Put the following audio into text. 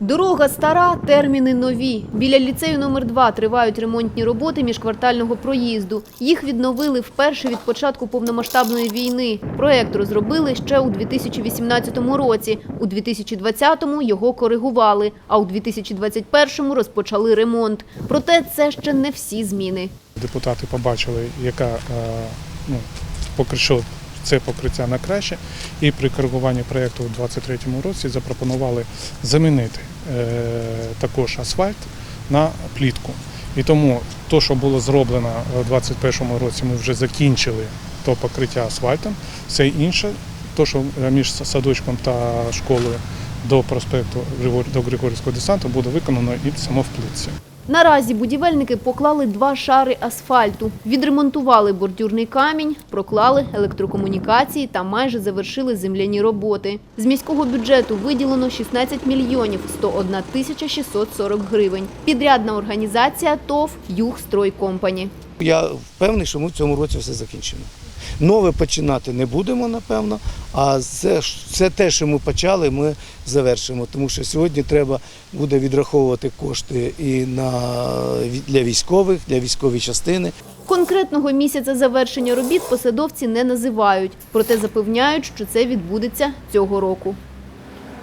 Дорога стара, терміни нові. Біля ліцею номер 2 тривають ремонтні роботи міжквартального проїзду. Їх відновили вперше від початку повномасштабної війни. Проект розробили ще у 2018 році. У 2020-му його коригували, а у 2021-му розпочали ремонт. Проте це ще не всі зміни. Депутати побачили, яка е, ну, поки що це покриття на краще, і при коригуванні проєкту у 2023 році запропонували замінити е, також асфальт на плітку. І тому то, що було зроблено у 2021 році, ми вже закінчили то покриття асфальтом. Все інше, то, що між садочком та школою до проспекту до Григорівського десанту буде виконано і само в плитці. Наразі будівельники поклали два шари асфальту, відремонтували бордюрний камінь, проклали електрокомунікації та майже завершили земляні роботи. З міського бюджету виділено 16 мільйонів 101 тисяча 640 гривень. Підрядна організація ТОВ «Югстройкомпані». Я впевнений, що ми в цьому році все закінчимо. Нове починати не будемо, напевно, а це, це те, що ми почали, ми завершимо. Тому що сьогодні треба буде відраховувати кошти і на, для військових, для військової частини. Конкретного місяця завершення робіт посадовці не називають, проте запевняють, що це відбудеться цього року.